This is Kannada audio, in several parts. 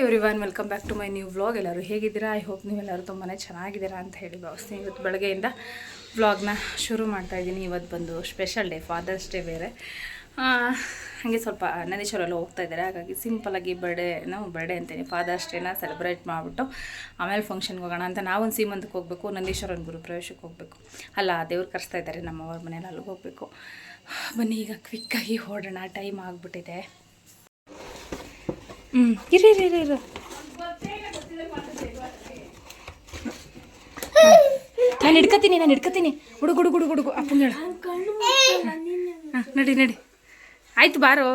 Every welcome back to my new vlog ಎಲ್ಲರೂ ಹೇಗಿದ್ದೀರಾ? ಐ ಹೋಪ್ ನೀವೆಲ್ಲರೂ ತುಂಬಾ ಚೆನ್ನಾಗಿದ್ದೀರಾ ಅಂತ ಹೇಳಿ ಭಾವಿಸ್ತೀನಿ. ಇವತ್ತು ಬೆಳಗ್ಗೆಯಿಂದ ವ್ಲಾಗ್ನ ಶುರು ಮಾಡ್ತಾ ಇದ್ದೀನಿ. ಇವತ್ತು ಬಂದು ಸ್ಪೆಷಲ್ ಡೇ ಫಾದರ್ಸ್ ಡೇ ಬೇರೆ. ಹಾಗೆ ಸ್ವಲ್ಪ ನಂದೀಶ್ವರೆಲ್ಲ ಹೋಗ್ತಾ ಇದ್ದಾರೆ. ಹಾಗಾಗಿ ಸಿಂಪಲಾಗಿ ಬರ್ಡೇ ನಾವು ಬರ್ಡೇ ಅಂತೀನಿ. ಫಾದರ್ಸ್ ಡೇನ ಸೆಲೆಬ್ರೇಟ್ ಮಾಡಿಬಿಟ್ಟು ಆಮೇಲೆ ಫಂಕ್ಷನ್ಗೆ ಹೋಗೋಣ ಅಂತ ನಾವೊಂದು ಸೀಮಂತಕ್ಕೆ ಹೋಗಬೇಕು. ನಂದೀಶ್ವರನ ಗುರು ಪ್ರವೇಶಕ್ಕೆ ಹೋಗಬೇಕು. ಅಲ್ಲ, ದೇವ್ರು ಕರೆಸ್ತಾ ಇದ್ದಾರೆ. ನಮ್ಮವ್ರ ಮನೇಲಿ ಅಲ್ಲಿಗೆ ಹೋಗಬೇಕು. ಬನ್ನಿ, ಈಗ ಕ್ವಿಕ್ಕಾಗಿ ಹೊರಡೋಣ ಟೈಮ್ ಆಗಿಬಿಟ್ಟಿದೆ. ಹ್ಞೂ ಇರಿ ಇರಿ ಇರಿ ಇರು. ನಾನು ಹಿಡ್ಕತೀನಿ ನಾನು ಹಿಡ್ಕತೀನಿ. ಹುಡುಗ ಹುಡುಗ ಹುಡುಗ ಹುಡುಗು. ಅಪ್ಪಂಗೆ ಹೇಳು. ಹಾಂ ನಡಿ ನಡಿ. ಆಯ್ತು ಬಾರೋ.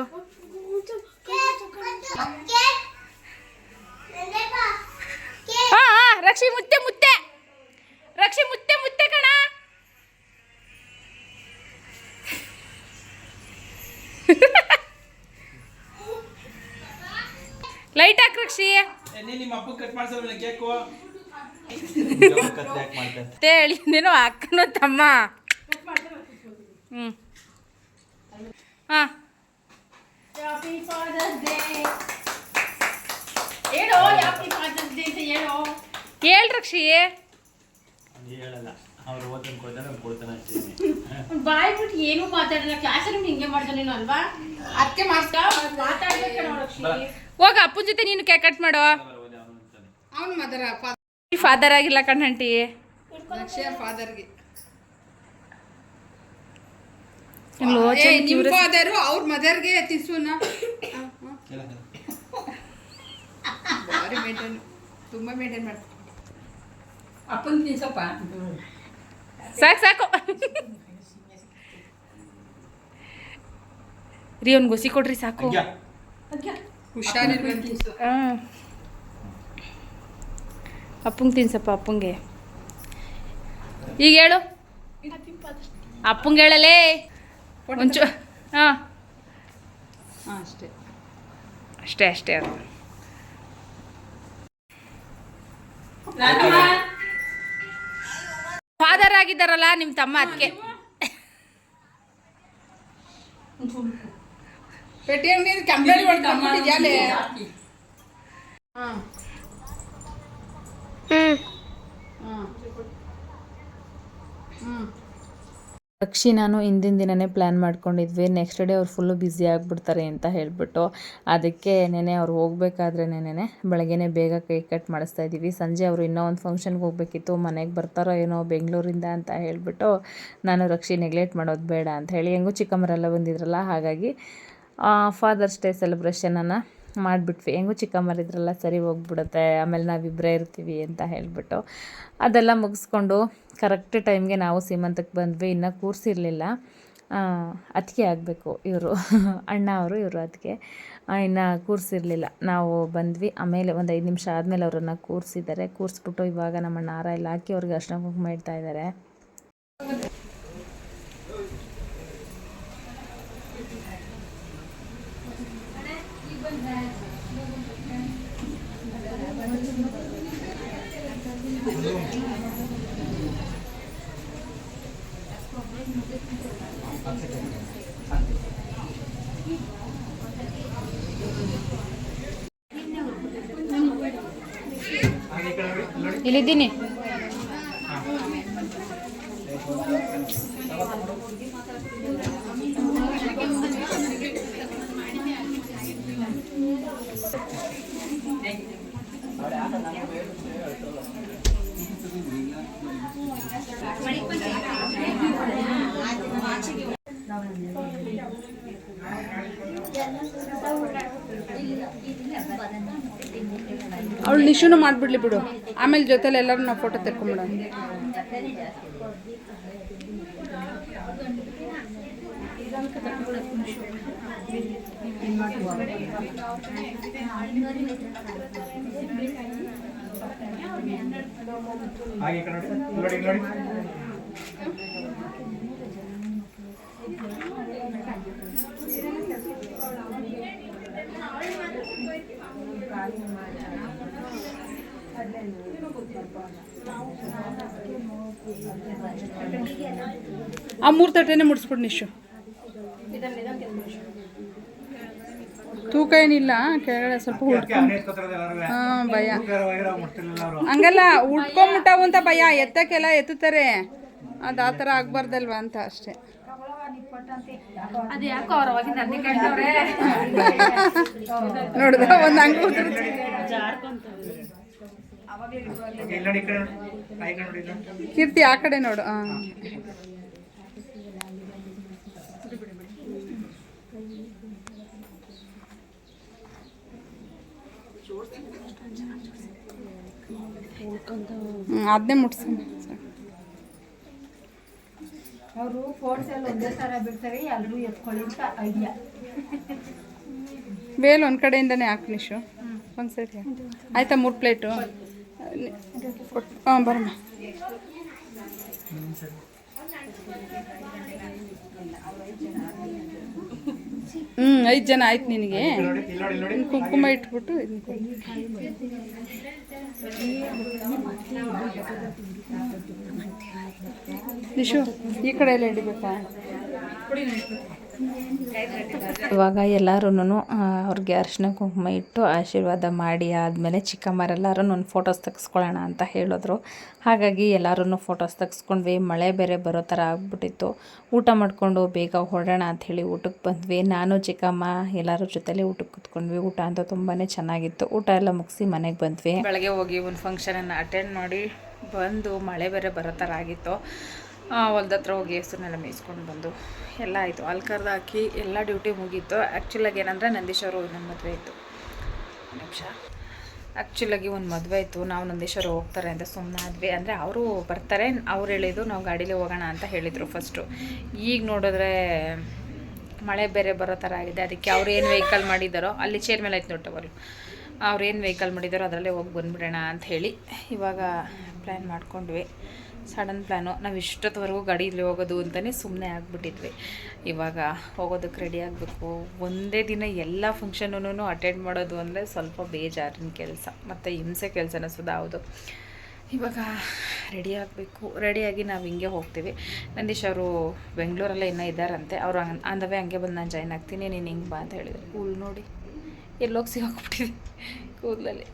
ಹಾಂ ಹಾಂ ರಕ್ಷಿ ಮುತ್ತೆ ಮುತ್ತೆ. ರಕ್ಷಿ ಮುತ್ತೆ ಮುತ್ತೆ. ನೀ ನಿಮ್ಮ ಅಪ್ಪ ಕಟ್ ಮಾಡ್ಸಲ್ಲ ಕೇಕು ಮತ್ತೆ ಹೇಳಿದ್ದೇನೋ ಅಕ್ಕನೋ ತಮ್ಮ? ಹ್ಞೂ ಹಾಂ. ಹೇಳೋ ಹೇಳೋ ಹೇಳ್ ರಕ್ಷಿ. ಹೇಳಲ್ಲ. ಅವ್ರು ಓದನ್ ಕೊಡ್ತಾರೆ ಕೊಡ್ತಾನೆ ಅಷ್ಟೇ ಬಾಯ್ ಬಿಟ್ಟು ಏನು ಮಾತಾಡಲ್ಲ. ಕ್ಲಾಸ್ ರೂಮ್ ಹಿಂಗೆ ಮಾಡ್ದೆ ನೀನು ಅಲ್ವಾ? ಅದಕ್ಕೆ ಮಾಡ್ತಾ ಮಾತಾಡ್ಬೇಕು ಹೋಗ ಅಪ್ಪನ ಜೊತೆ ನೀನು ಕೇಕ್ ಕಟ್ ಮಾಡೋ. ಅವನು ಮದರ ಫಾದರ್ ಆಗಿಲ್ಲ ಕಣ್ಣಂಟಿ ಫಾದರ್ಗೆ ಫಾದರು ಅವ್ರ ಮದರ್ಗೆ ತಿನ್ಸುನ? ಭಾರಿ ಮೇಂಟೈನ್ ತುಂಬಾ ಮೇಂಟೈನ್ ಮಾಡ್ತಾರೆ ಅಪ್ಪನ ತಿನ್ಸಪ್ಪ. ಸಾಕು ಸಾಕು. ರೀ ಅವ್ನಿಗೆ ಗುಸಿ ಕೊಡ್ರಿ ಸಾಕು. ಹುಷಾರಿರ್ಬೇಕು ಹಾಂ. ಅಪ್ಪಂಗೆ ತಿನ್ಸಪ್ಪ ಅಪ್ಪಂಗೆ. ಈಗ ಹೇಳು. ಅಪ್ಪಂಗೆ ಹೇಳಲೇ. ಒಂಚೂ ಹಾಂ. ಹಾ ಅಷ್ಟೇ. ಅಷ್ಟೇ ಅಷ್ಟೇ ಅದು. ಫಾದರ್ ಆಗಿದ್ದಾರಲ್ಲ ನಿಮ್ಮ ತಮ್ಮ ಅದಕ್ಕೆ ಪೆಟ್ಟಿ ಅಂಗಡಿ ಹಾ. ರಕ್ಷಿ ನಾನು ಹಿಂದಿನ ದಿನನೇ ಪ್ಲ್ಯಾನ್ ಮಾಡ್ಕೊಂಡಿದ್ವಿ. ನೆಕ್ಸ್ಟ್ ಡೇ ಅವ್ರು ಫುಲ್ಲು ಬ್ಯುಸಿ ಆಗಿಬಿಡ್ತಾರೆ ಅಂತ ಹೇಳಿಬಿಟ್ಟು. ಅದಕ್ಕೆ ನೆನೆ ಅವ್ರು ಹೋಗ್ಬೇಕಾದ್ರೆ ನೆನೆ ಬೆಳಗ್ಗೆನೇ ಬೇಗ ಕೈ ಕಟ್ ಮಾಡಿಸ್ತಾ ಇದ್ದೀವಿ. ಸಂಜೆ ಅವರು ಇನ್ನೂ ಒಂದು ಫಂಕ್ಷನ್ಗೆ ಹೋಗಬೇಕಿತ್ತು. ಮನೆಗೆ ಬರ್ತಾರೋ ಏನೋ ಬೆಂಗಳೂರಿಂದ ಅಂತ ಹೇಳಿಬಿಟ್ಟು ನಾನು ರಕ್ಷಿ ನೆಗ್ಲೆಕ್ಟ್ ಮಾಡೋದು ಬೇಡ ಅಂತ ಹೇಳಿ. ಹೆಂಗೂ ಚಿಕ್ಕಮ್ಮರೆಲ್ಲ ಬಂದಿದ್ರಲ್ಲ ಹಾಗಾಗಿ ಫಾದರ್ಸ್ ಡೇ ಸೆಲೆಬ್ರೇಷನನ್ನು ಮಾಡಿಬಿಟ್ವಿ. ಹೆಂಗೂ ಚಿಕ್ಕಮ್ಮರಿದ್ರಲ್ಲ ಸರಿ ಹೋಗ್ಬಿಡುತ್ತೆ, ಆಮೇಲೆ ನಾವಿಬ್ಬರೇ ಇರ್ತೀವಿ ಅಂತ ಹೇಳಿಬಿಟ್ಟು. ಅದೆಲ್ಲ ಮುಗಿಸ್ಕೊಂಡು ಕರೆಕ್ಟ್ ಟೈಮ್ಗೆ ನಾವು ಸೀಮಂತಕ್ಕೆ ಬಂದ್ವಿ. ಇನ್ನೂ ಕೂರಿಸಿರಲಿಲ್ಲ ಅದಕ್ಕೆ ಆಗಬೇಕು ಇವರು. ಅಣ್ಣ ಅವರು, ಇವರು ಅದಕ್ಕೆ ಇನ್ನು ಕೂರಿಸಿರಲಿಲ್ಲ ನಾವು ಬಂದ್ವಿ. ಆಮೇಲೆ ಒಂದು ಐದು ನಿಮಿಷ ಆದಮೇಲೆ ಅವರನ್ನು ಕೂರಿಸಿದ್ದಾರೆ ಕೂರಿಸ್ಬಿಟ್ಟು ಇವಾಗ ನಮ್ಮ ಹಾರ ಎಲ್ಲ ಹಾಕಿ ಅವ್ರಿಗೆ ಅರ್ಶನ ಕುಂಕುಮ ಇಡ್ತಾ ಇದ್ದಾರೆ ಇಲ್ಲಿದ್ದೀನಿ. ಅವಳು ನಿಶೂನು ಮಾಡಿಬಿಡ್ಲಿ ಬಿಡು. ಆಮೇಲೆ ಜೊತೆಲಿ ಎಲ್ಲರೂ ನಾವು ಫೋಟೋ ತೆಕ್ಕೊಂಬಿಡೋಣ. ಹಾಗೆ ನೋಡಿ. ನೋಡಿ. ಆ ಮೂರು ತಟ್ಟೆನೇ ಮುಡಿಸ್ಬಿಡು ನಿಶು. ತೂಕ ಏನಿಲ್ಲ ಕೆಳಗಡೆ ಸ್ವಲ್ಪ ಹಾಂ ಭಯ. ಹಂಗಲ್ಲ ಉಟ್ಕೊಂಬಿಟ್ಟಾವು ಅಂತ ಭಯ ಎತ್ತಕ್ಕೆಲ್ಲ ಎತ್ತುತ್ತಾರೆ. ಅದು ಆ ಥರ ಆಗ್ಬಾರ್ದಲ್ವಾ ಅಂತ ಅಷ್ಟೇ. ನೋಡ್ದ ಒಂದು ಹಂಗೆ ಕೀರ್ತಿ ಆ ಕಡೆ ನೋಡು. ಅದನ್ನೇ ಮುಟ್ಸೋಣ ಅವರು ಫೋರ್ಸ್ ಎಲ್ಲ ಒಂದೇ ಥರ ಬಿಡ್ತಾರೆ ಎಲ್ಲರೂ ಎತ್ಕೊಳ್ಳಿ ಅಂತ ಐಡಿಯಾ ಬೇಲ್ ಒಂದು ಕಡೆಯಿಂದನೇ ಹಾಕು ನಿಶು ಒಂದು ಸರಿ ಆಯ್ತಾ ಮೂರು ಪ್ಲೇಟು? ಹಾಂ ಬರಮ್ಮ. ಹ್ಞೂ ಐದು ಜನ ಆಯ್ತು ನಿನಗೆ. ಕುಂಕುಮ ಇಟ್ಬಿಟ್ಟು ನಿಶು ಈ ಕಡೆ ಎಲ್ಲ ಹಿಡಿಬೇಕಾ? ಇವಾಗ ಎಲ್ಲರೂ ಅವ್ರಿಗೆ ಅರಿಶಿನ ಕುಂಕುಮ ಇಟ್ಟು ಆಶೀರ್ವಾದ ಮಾಡಿ ಆದಮೇಲೆ ಚಿಕ್ಕಮ್ಮರೆಲ್ಲರೂ ಒಂದು ಫೋಟೋಸ್ ತೆಗೆಸ್ಕೊಳ್ಳೋಣ ಅಂತ ಹೇಳಿದ್ರು. ಹಾಗಾಗಿ ಎಲ್ಲರೂ ಫೋಟೋಸ್ ತೆಗೆಸ್ಕೊಂಡ್ವಿ. ಮಳೆ ಬೇರೆ ಬರೋ ಥರ ಆಗ್ಬಿಟ್ಟಿತ್ತು. ಊಟ ಮಾಡಿಕೊಂಡು ಬೇಗ ಹೊರಡೋಣ ಅಂಥೇಳಿ ಊಟಕ್ಕೆ ಬಂದ್ವಿ. ನಾನು, ಚಿಕ್ಕಮ್ಮ ಎಲ್ಲರ ಜೊತೆಲಿ ಊಟಕ್ಕೆ ಕುತ್ಕೊಂಡ್ವಿ. ಊಟ ಅಂತ ತುಂಬಾ ಚೆನ್ನಾಗಿತ್ತು. ಊಟ ಎಲ್ಲ ಮುಗಿಸಿ ಮನೆಗೆ ಬಂದ್ವಿ. ಬೆಳಗ್ಗೆ ಹೋಗಿ ಒಂದು ಫಂಕ್ಷನನ್ನು ಅಟೆಂಡ್ ಮಾಡಿ ಬಂದು ಮಳೆ ಬೇರೆ ಬರೋ ಥರ ಆಗಿತ್ತು. ಹೊಲ್ದ ಹತ್ರ ಹೋಗಿ ಹೆಸರನ್ನೆಲ್ಲ ಮೇಯಿಸ್ಕೊಂಡು ಬಂದು ಎಲ್ಲ ಆಯಿತು. ಅಲ್ಲಿ ಕರ್ದು ಹಾಕಿ ಎಲ್ಲ ಡ್ಯೂಟಿ ಮುಗೀತು. ಆ್ಯಕ್ಚುಲಾಗಿ ಏನಂದರೆ ನಂದೀಶ್ವರು ನನ್ನ ಮದುವೆ ಇತ್ತು. ನಿಮಿಷ. ಆ್ಯಕ್ಚುಲಾಗಿ ಒಂದು ಮದುವೆ ಇತ್ತು. ನಾವು ನಂದೀಶ್ವರು ಹೋಗ್ತಾರೆ ಅಂತ ಸುಮ್ಮನೆ ಆದ್ವಿ. ಅಂದರೆ ಅವರು ಬರ್ತಾರೆ. ಅವ್ರು ಹೇಳಿದ್ದು ನಾವು ಗಾಡೀಲಿ ಹೋಗೋಣ ಅಂತ ಹೇಳಿದರು ಫಸ್ಟು ಈಗ ನೋಡಿದ್ರೆ ಮಳೆ ಬೇರೆ ಬರೋ ಥರ ಆಗಿದೆ. ಅದಕ್ಕೆ ಅವ್ರು ಏನು ವೆಹಿಕಲ್ ಮಾಡಿದ್ದಾರೋ ಅಲ್ಲಿ ಚೇರ್ ಮೇಲೆ ಆಯ್ತು ನೋಟವರು ಅವ್ರು ಏನು ವೆಹಿಕಲ್ ಮಾಡಿದ್ದಾರೋ ಅದರಲ್ಲೇ ಹೋಗಿ ಬಂದುಬಿಡೋಣ ಅಂತ ಹೇಳಿ ಇವಾಗ ಪ್ಲ್ಯಾನ್ ಮಾಡ್ಕೊಂಡ್ವಿ. ಸಡನ್ ಪ್ಲ್ಯಾನು ನಾವು ಇಷ್ಟೊತ್ತವರೆಗೂ ಗಾಡೀಲಿ ಹೋಗೋದು ಅಂತಲೇ ಸುಮ್ಮನೆ ಆಗಿಬಿಟ್ಟಿದ್ವಿ. ಇವಾಗ ಹೋಗೋದಕ್ಕೆ ರೆಡಿ ಆಗಬೇಕು. ಒಂದೇ ದಿನ ಎಲ್ಲ ಫಂಕ್ಷನೂ ಅಟೆಂಡ್ ಮಾಡೋದು ಅಂದರೆ ಸ್ವಲ್ಪ ಬೇಜಾರಿನ ಕೆಲಸ. ಮತ್ತು ಹಿಂಸೆ ಕೆಲಸನ ಸುಧಾ ಹೌದು. ಇವಾಗ ರೆಡಿ ಆಗಬೇಕು. ರೆಡಿಯಾಗಿ ನಾವು ಹಿಂಗೆ ಹೋಗ್ತೀವಿ. ನಂದೀಶ್ ಅವರು ಬೆಂಗಳೂರಲ್ಲೇ ಇನ್ನೂ ಇದ್ದಾರಂತೆ. ಅವರು ಹಂಗೆ ಅಂದವೇ ಹಂಗೆ ಬಂದು ನಾನು ಜಾಯ್ನ್ ಆಗ್ತೀನಿ, ನೀನು ಹಿಂಗೆ ಬಾ ಅಂತ ಹೇಳಿದ್ರು. ಕೂಲ್ ನೋಡಿ. ಎಲ್ಲೋಗಿ ಸಿಗಾಕ್ಬಿಟ್ಟಿದೆ ಕೂದಲಲ್ಲಿ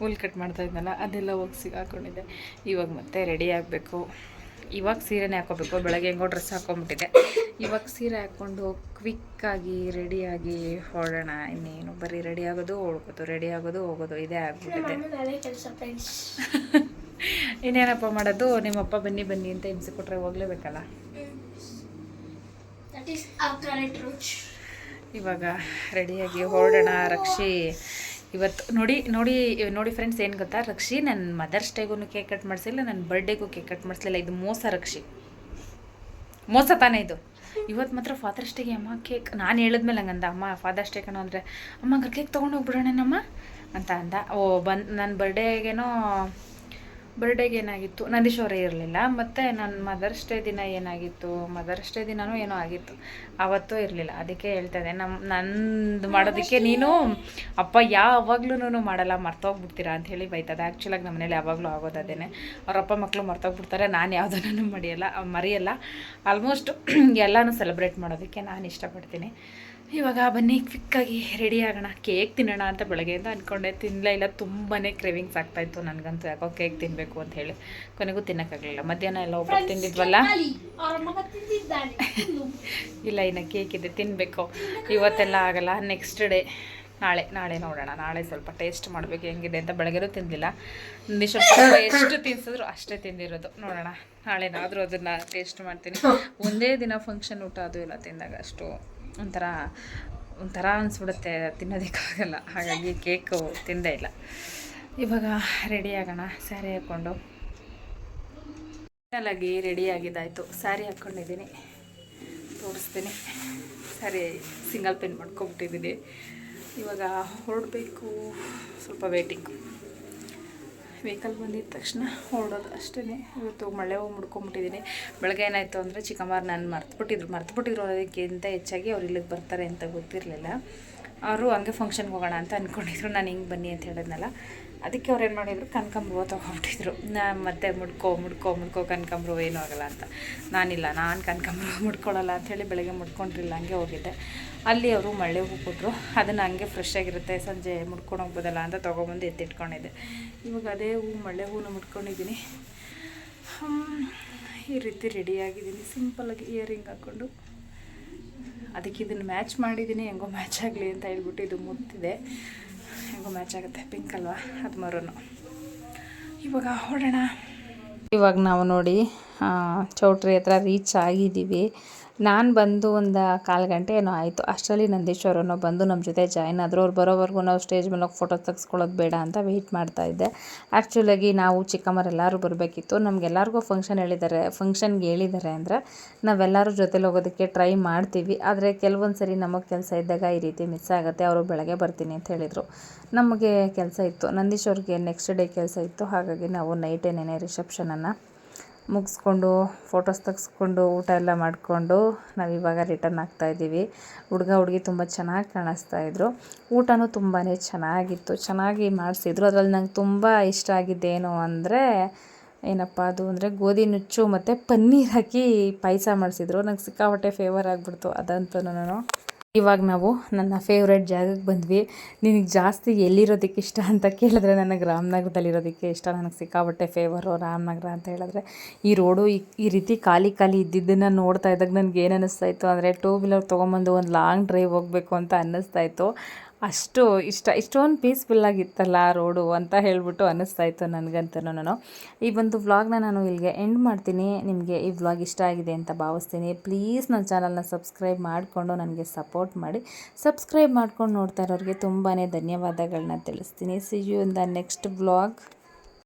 ಹುಲ್ ಕಟ್ ಮಾಡ್ತಾ ಇದ್ನಲ್ಲ ಅದೆಲ್ಲ ಹೋಗಿ ಸಿಗಾಕೊಂಡಿದ್ದೆ ಇವಾಗ ಮತ್ತೆ ರೆಡಿ ಆಗಬೇಕು. ಇವಾಗ ಸೀರೆನೇ ಹಾಕೋಬೇಕು. ಬೆಳಗ್ಗೆ ಹೆಂಗೋ ಡ್ರೆಸ್ ಹಾಕೊಂಡ್ಬಿಟ್ಟಿದ್ದೆ. ಇವಾಗ ಸೀರೆ ಹಾಕ್ಕೊಂಡು ಕ್ವಿಕ್ಕಾಗಿ ರೆಡಿಯಾಗಿ ಹೊರಡೋಣ. ಇನ್ನೇನು ಬರೀ ರೆಡಿ ಆಗೋದು ಹೋಗೋದು ರೆಡಿ ಆಗೋದು ಹೋಗೋದು. ಇದೇ ಆಗ್ಬಿಟ್ಟಿದೆ ಇನ್ನೇನಪ್ಪ ಮಾಡೋದು? ನಿಮ್ಮಪ್ಪ ಬನ್ನಿ ಬನ್ನಿ ಅಂತ ಹಿಂಸೆ ಕೊಟ್ಟರೆ ಹೋಗ್ಲೇಬೇಕಲ್ಲ? ಇವಾಗ ರೆಡಿಯಾಗಿ ಹೊರಡೋಣ ರಕ್ಷಿ. ಇವತ್ತು ನೋಡಿ ನೋಡಿ ನೋಡಿ ಫ್ರೆಂಡ್ಸ್ ಏನು ಗೊತ್ತಾ? ರಕ್ಷಿ ನನ್ನ ಮದರ್ಸ್ ಡೇಗೂ ಕೇಕ್ ಕಟ್ ಮಾಡಿಸಿಲ್ಲ ನನ್ನ ಬರ್ಡೇಗೂ ಕೇಕ್ ಕಟ್ ಮಾಡಿಸಲಿಲ್ಲ ಇದು ಮೋಸ ರಕ್ಷಿ. ಮೋಸ ತಾನೇ ಇದು. ಇವತ್ತು ಮಾತ್ರ ಫಾದರ್ಸ್ ಡೇಗೆ ಅಮ್ಮ ಕೇಕ್ ನಾನು ಹೇಳಿದ್ಮೇಲೆ ಹಂಗಂದ, ಅಮ್ಮ ಫಾದರ್ಸ್ ಡೇ ಕಣೋ ಅಂದರೆ, ಅಮ್ಮ ಕೇಕ್ ತೊಗೊಂಡು ಹೋಗ್ಬಿಡೋಣೇನಮ್ಮ? ಅಂತ ಅಂದ. ಓ, ಬಂದು ನನ್ನ ಬರ್ಡೇಗೇನೋ ಬರ್ಡೇಗೆ ಏನಾಗಿತ್ತು? ನಂದೀಶ್ವರ ಇರಲಿಲ್ಲ ಮತ್ತು ನನ್ನ ಮದರ್ಸ್ ಡೇ ದಿನ ಏನಾಗಿತ್ತು? ಮದರ್ಸ್ ಡೇ ದಿನವೂ ಏನೋ ಆಗಿತ್ತು. ಆವತ್ತೂ ಇರಲಿಲ್ಲ. ಅದಕ್ಕೆ ಹೇಳ್ತಾ ಇದ್ದೆ ನಮ್ಮ ನಂದು ಮಾಡೋದಕ್ಕೆ ನೀನು ಅಪ್ಪ ಯಾವಾಗ್ಲೂ ಮಾಡಲ್ಲ ಮರ್ತೋಗ್ಬಿಡ್ತೀರಾ ಅಂತ ಹೇಳಿ ಬೈತದೆ. ಆ್ಯಕ್ಚುಲಾಗಿ ನಮ್ಮ ಮನೇಲಿ ಯಾವಾಗಲೂ ಆಗೋದು ಅದೇನೆ ಅವ್ರ ಅಪ್ಪ ಮಕ್ಕಳು ಮರ್ತೋಗ್ಬಿಡ್ತಾರೆ ನಾನು ಯಾವುದನ್ನು ಮರೆಯಲ್ಲ ಮರೆಯಲ್ಲ. ಆಲ್ಮೋಸ್ಟ್ ಎಲ್ಲನೂ ಸೆಲೆಬ್ರೇಟ್ ಮಾಡೋದಕ್ಕೆ ನಾನು ಇಷ್ಟಪಡ್ತೀನಿ. ಇವಾಗ ಬನ್ನಿ ಕ್ವಿಕ್ಕಾಗಿ ರೆಡಿ ಆಗೋಣ. ಕೇಕ್ ತಿನ್ನೋಣ ಅಂತ ಬೆಳಗ್ಗೆಯಿಂದ ಅಂದ್ಕೊಂಡೆ ತಿನ್ನಲೇ ಇಲ್ಲ ತುಂಬಾ ಕ್ರೇವಿಂಗ್ಸ್ ಆಗ್ತಾಯಿತ್ತು ನನಗಂತೂ. ಯಾಕೋ ಕೇಕ್ ತಿನ್ನಬೇಕು ಅಂತ ಹೇಳಿ. ಕೊನೆಗೂ ತಿನ್ನೋಕ್ಕಾಗಲಿಲ್ಲ ಮಧ್ಯಾಹ್ನ ಎಲ್ಲ ಒಬ್ಬರು ತಿಂದಿದ್ವಲ್ಲ? ಇಲ್ಲ ಇನ್ನು ಕೇಕ್ ಇದೆ ತಿನ್ನಬೇಕು ಇವತ್ತೆಲ್ಲ ಆಗಲ್ಲ. ನೆಕ್ಸ್ಟ್ ಡೇ ನಾಳೆ ನಾಳೆ ನೋಡೋಣ. ನಾಳೆ ಸ್ವಲ್ಪ ಟೇಸ್ಟ್ ಮಾಡಬೇಕು ಹೆಂಗಿದೆ ಅಂತ. ಬೆಳಗ್ಗೆನೂ ತಿಂದಿಲ್ಲ ನಿಶ್ ಎಷ್ಟು ತಿನ್ಸಿದ್ರು ಅಷ್ಟೇ ತಿಂದಿರೋದು. ನೋಡೋಣ. ನಾಳೆನಾದರೂ ಅದನ್ನು ಟೇಸ್ಟ್ ಮಾಡ್ತೀನಿ. ಒಂದೇ ದಿನ ಫಂಕ್ಷನ್ ಊಟ ಅದು ಇಲ್ಲ ತಿಂದಾಗ ಅಷ್ಟು. ಒಂಥರ ಒಂಥರ ಅನಿಸ್ಬಿಡುತ್ತೆ ತಿನ್ನೋದಕ್ಕಾಗಲ್ಲ. ಹಾಗಾಗಿ ಕೇಕು ತಿಂದೇ ಇಲ್ಲ. ಇವಾಗ ರೆಡಿ ಆಗೋಣ ಸ್ಯಾರಿ ಹಾಕ್ಕೊಂಡು. ಫೈನಲಾಗಿ ರೆಡಿ ಆಗಿದ್ದಾಯಿತು. ಸ್ಯಾರಿ ಹಾಕ್ಕೊಂಡಿದ್ದೀನಿ. ತೋರಿಸ್ತೀನಿ. ಸ್ಯಾರಿ ಸಿಂಗಲ್ ಪೆನ್ ಮಾಡ್ಕೊಬಿಟ್ಟಿದ್ದೀನಿ ಇವಾಗ ಹೊರಡಬೇಕು. ಸ್ವಲ್ಪ ವೇಟಿಂಗ್ ವೆಹಿಕಲ್ ಬಂದಿದ್ದ ತಕ್ಷಣ ಹೊರಡೋದು ಅಷ್ಟೇ ಇವತ್ತು ಮಳೆ ಹೋಗಿ ಮುಡ್ಕೊಂಬಿಟ್ಟಿದ್ದೀನಿ ಬೆಳಗ್ಗೆ ಏನಾಯಿತು ಅಂದರೆ ಚಿಕ್ಕಮ್ಮರು ನಾನು ಮರ್ತುಬಿಟ್ಟಿದ್ರು. ಮರ್ತುಬಿಟ್ಟಿದ್ರು ಅದಕ್ಕಿಂತ ಹೆಚ್ಚಾಗಿ ಅವ್ರು ಇಲ್ಲಿಗೆ ಬರ್ತಾರೆ ಅಂತ ಗೊತ್ತಿರಲಿಲ್ಲ. ಅವರು ಹಂಗೆ ಫಂಕ್ಷನ್ಗೆ ಹೋಗೋಣ ಅಂತ ಅಂದ್ಕೊಂಡಿದ್ರು ನಾನು ಹಿಂಗೆ ಬನ್ನಿ ಅಂತ ಹೇಳಿದ್ನಲ್ಲ. ಅದಕ್ಕೆ ಅವ್ರು ಏನು ಮಾಡಿದ್ರು ಕನಕಾಂಬ್ರವ ತೊಗೊಂಬಿಟ್ಟಿದ್ರು ನಾ ಮತ್ತೆ ಮುಡ್ಕೋ ಮುಡ್ಕೋ ಮುಡ್ಕೋ ಕನಕಾಂಬ್ರವ ಏನೂ ಆಗಲ್ಲ ಅಂತ. ನಾನಿಲ್ಲ ನಾನು ಕನಕಾಂಬ್ರವ ಮುಡ್ಕೊಳ್ಳಲ್ಲ ಅಂಥೇಳಿ ಬೆಳಗ್ಗೆ ಮುಡ್ಕೊಂಡಿರಲಿಲ್ಲ ಹಂಗೆ ಹೋಗಿದ್ದೆ. ಅಲ್ಲಿ ಅವರು ಮಳ್ಳೆ ಹೂ ಕೊಟ್ಟರು ಅದನ್ನು ಹಂಗೆ ಫ್ರೆಶ್ ಆಗಿರುತ್ತೆ ಸಂಜೆ ಮುಡ್ಕೊಂಡು ಹೋಗ್ಬೋದಲ್ಲ ಅಂತ ತೊಗೊಬಂದು ಎತ್ತಿಟ್ಕೊಂಡಿದ್ದೆ. ಇವಾಗ ಅದೇ ಹೂ ಮಳ್ಳೆ ಹೂನ ಮುಡ್ಕೊಂಡಿದ್ದೀನಿ. ಹ್ಮ್, ಈ ರೀತಿ ರೆಡಿಯಾಗಿದ್ದೀನಿ ಸಿಂಪಲಾಗಿ ಇಯರಿಂಗ್ ಹಾಕ್ಕೊಂಡು. ಅದಕ್ಕೆ ಇದನ್ನು ಮ್ಯಾಚ್ ಮಾಡಿದ್ದೀನಿ ಹೆಂಗೋ ಮ್ಯಾಚ್ ಆಗಲಿ ಅಂತ ಹೇಳ್ಬಿಟ್ಟು ಇದು ಮುತ್ತಿದೆ ಹೆಂಗೋ ಮ್ಯಾಚ್ ಆಗುತ್ತೆ. ಪಿಂಕ್ ಅಲ್ವಾ? ಅದು ಮರೂನು. ಇವಾಗ ಹೊಡೋಣ ಇವಾಗ ನಾವು ನೋಡಿ ಚೌಟ್ರಿ ಹತ್ರ ರೀಚ್ ಆಗಿದ್ದೀವಿ. ನಾನು ಬಂದು ಒಂದು ಕಾಲು ಗಂಟೆ ಏನೋ ಆಯಿತು. ಅಷ್ಟರಲ್ಲಿ ನಂದೀಶ್ವರನೋ ಬಂದು ನಮ್ಮ ಜೊತೆ ಜಾಯ್ನ್ ಆದರು. ಅವ್ರು ಬರೋವರೆಗೂ ನಾವು ಸ್ಟೇಜ್ ಮೇಲೆ ಹೋಗಿ ಫೋಟೋ ತೆಗೆಸ್ಕೊಳ್ಳೋದು ಬೇಡ ಅಂತ ವೆಯ್ಟ್ ಮಾಡ್ತಾ ಇದ್ದೆ. ಆ್ಯಕ್ಚುಲಾಗಿ ನಾವು ಚಿಕ್ಕಮ್ಮರೆಲ್ಲರೂ ಬರಬೇಕಿತ್ತು. ನಮಗೆಲ್ಲರಿಗೂ ಫಂಕ್ಷನ್ ಹೇಳಿದ್ದಾರೆ ಫಂಕ್ಷನ್ಗೆ ಹೇಳಿದ್ದಾರೆ ಅಂದರೆ ನಾವೆಲ್ಲರೂ ಜೊತೆಲಿ ಹೋಗೋದಕ್ಕೆ ಟ್ರೈ ಮಾಡ್ತೀವಿ. ಆದರೆ ಕೆಲವೊಂದು ಸರಿ ನಮಗೆ ಕೆಲಸ ಇದ್ದಾಗ ಈ ರೀತಿ ಮಿಸ್ ಆಗುತ್ತೆ. ಅವರು ಬೆಳಗ್ಗೆ ಬರ್ತೀನಿ ಅಂತ ಹೇಳಿದರು. ನಮಗೆ ಕೆಲಸ ಇತ್ತು. ನಂದೀಶ್ ಅವ್ರಿಗೆ ನೆಕ್ಸ್ಟ್ ಡೇ ಕೆಲಸ ಇತ್ತು. ಹಾಗಾಗಿ ನಾವು ನೈಟೇನೇ ನೆನೆ ರಿಸೆಪ್ಷನನ್ನು ಮುಗಿಸ್ಕೊಂಡು ಫೋಟೋಸ್ ತೆಗೆಸ್ಕೊಂಡು ಊಟ ಎಲ್ಲ ಮಾಡಿಕೊಂಡು ನಾವಿವಾಗ ರಿಟರ್ನ್ ಆಗ್ತಾ ಇದ್ದೀವಿ. ಹುಡುಗ ಹುಡುಗಿ ತುಂಬ ಚೆನ್ನಾಗಿ ಕಾಣಿಸ್ತಾ ಇದ್ರು. ಊಟನೂ ತುಂಬಾ ಚೆನ್ನಾಗಿತ್ತು. ಚೆನ್ನಾಗಿ ಮಾಡಿಸಿದ್ರು. ಅದರಲ್ಲಿ ನಂಗೆ ತುಂಬ ಇಷ್ಟ ಆಗಿದ್ದೇನು ಅಂದರೆ ಏನಪ್ಪ ಅದು ಅಂದರೆ ಗೋಧಿ ನುಚ್ಚು ಮತ್ತು ಪನ್ನೀರ್ ಹಾಕಿ ಪಾಯಸ ಮಾಡಿಸಿದ್ರು. ನಂಗೆ ಸಿಕ್ಕಾಪಟ್ಟೆ ಫೇವರ್ ಆಗಿಬಿಡ್ತು ಅದಂತೂ ನಾನು. ಇವಾಗ ನಾವು ನನ್ನ ಫೇವ್ರೆಟ್ ಜಾಗಕ್ಕೆ ಬಂದ್ವಿ. ನಿನಗೆ ಜಾಸ್ತಿ ಎಲ್ಲಿರೋದಕ್ಕೆ ಇಷ್ಟ ಅಂತ ಕೇಳಿದ್ರೆ ನನಗೆ ರಾಮನಗರದಲ್ಲಿರೋದಕ್ಕೆ ಇಷ್ಟ. ನನಗೆ ಸಿಕ್ಕಾಬಟ್ಟೆ ಫೇವರು ರಾಮನಗರ ಅಂತ ಹೇಳಿದ್ರೆ. ಈ ರೋಡು ಈ ರೀತಿ ಖಾಲಿ ಖಾಲಿ ಇದ್ದಿದ್ದನ್ನು ನೋಡ್ತಾ ಇದ್ದಾಗ ನನಗೆ ಏನು ಅನ್ನಿಸ್ತಾ ಇತ್ತು ಅಂದರೆ ಟೂ ವೀಲರ್ ತೊಗೊಂಬಂದು ಒಂದು ಲಾಂಗ್ ಡ್ರೈವ್ ಹೋಗಬೇಕು ಅಂತ ಅನ್ನಿಸ್ತಾ ಇತ್ತು. ಅಷ್ಟು ಇಷ್ಟ, ಇಷ್ಟೊಂದು ಪೀಸ್ಫುಲ್ಲಾಗಿತ್ತಲ್ಲ ರೋಡು ಅಂತ ಹೇಳ್ಬಿಟ್ಟು ಅನ್ನಿಸ್ತಾ ಇತ್ತು ನನಗಂತೂ ನಾನು ಈ ಒಂದು ವ್ಲಾಗ್ನ ನಾನು ಇಲ್ಲಿಗೆ ಎಂಡ್ ಮಾಡ್ತೀನಿ. ನಿಮಗೆ ಈ ವ್ಲಾಗ್ ಇಷ್ಟ ಆಗಿದೆ ಅಂತ ಭಾವಿಸ್ತೀನಿ. ಪ್ಲೀಸ್ ನನ್ನ ಚಾನಲ್ನ ಸಬ್ಸ್ಕ್ರೈಬ್ ಮಾಡಿಕೊಂಡು ನನಗೆ ಸಪೋರ್ಟ್ ಮಾಡಿ. ಸಬ್ಸ್ಕ್ರೈಬ್ ಮಾಡ್ಕೊಂಡು ನೋಡ್ತಾ ಇರೋರಿಗೆ ತುಂಬಾ ಧನ್ಯವಾದಗಳನ್ನ ತಿಳಿಸ್ತೀನಿ. See you in the next vlog